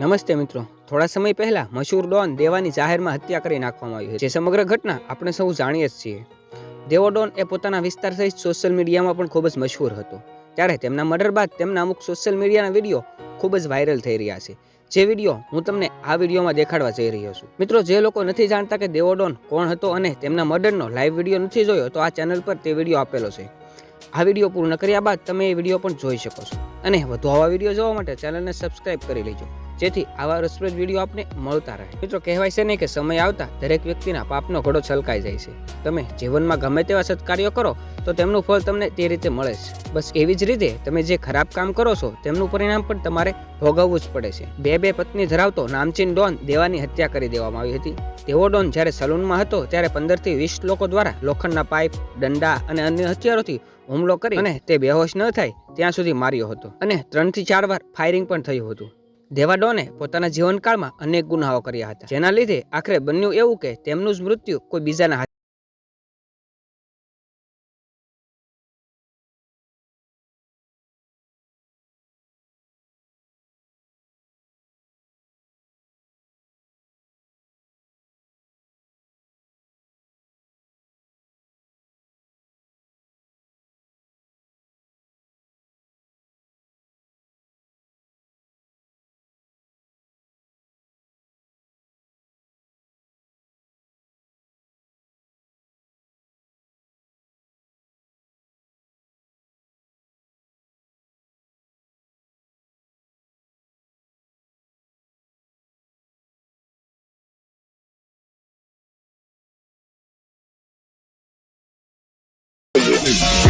નમસ્તે મિત્રો. થોડા સમય પહેલા મશહૂર ડોન દેવાની જાહેરમાં હત્યા કરી નાખવામાં આવી જે સમગ્ર ઘટના આપણે સૌ જાણીએ જ છીએ. દેવો ડોન એ પોતાના વિસ્તાર સહિત સોશિયલ મીડિયામાં પણ ખૂબ જ મશહૂર હતો. ત્યારે તેમના મર્ડર બાદ તેમના અમુક સોશિયલ મીડિયાના વીડિયો ખૂબ જ વાયરલ થઈ રહ્યા છે. જે વીડિયો હું તમને આ વિડીયોમાં દેખાડવા જઈ રહ્યો છું. મિત્રો, જે લોકો નથી જાણતા કે દેવો ડોન કોણ હતો અને તેમના મર્ડરનો લાઈવ વીડિયો નથી જોયો, તો આ ચેનલ પર તે વીડિયો આપેલો છે. આ વીડિયો પૂર્ણ કર્યા બાદ તમે એ વીડિયો પણ જોઈ શકો છો. અને વધુ આવા વીડિયો જોવા માટે ચેનલને સબસ્ક્રાઇબ કરી લેજો. જેથી આવા રસપ્રદ વીડિયો આપને મળતા રહે. મિત્રો, કહેવાય છે ને કે સમય આવતા દરેક વ્યક્તિના પાપનો ઘડો છલકાઈ જાય છે. તમે જીવનમાં ગમે તેવા સત્કાર્યો કરો, તો તેમનું ફળ તમને તે રીતે મળે છે. બસ એવી જ રીતે તમે જે ખરાબ કામ કરો છો, તેમનું પરિણામ પણ તમારે ભોગવવું જ પડે છે. બે બે પત્ની ધરાવતો નામચીન ડોન દેવાની હત્યા કરી દેવામાં આવી હતી. તેવો ડોન જ્યારે સલૂનમાં હતો, ત્યારે પંદરથી વીસ લોકો દ્વારા લોખંડના પાઇપ દંડા અને અન્ય હથિયારોથી હુમલો કરી અને તે બેહોશ ન થાય ત્યાં સુધી માર્યો હતો. અને ત્રણથી ચાર વાર ફાયરિંગ પણ થયું હતું. દેવા ડોને પોતાના જીવનકાળમાં અનેક ગુનાઓ કર્યા હતા. જેના લીધે આખરે બન્યું એવું કે તેમનું જ મૃત્યુ કોઈ બીજાના Hallelujah.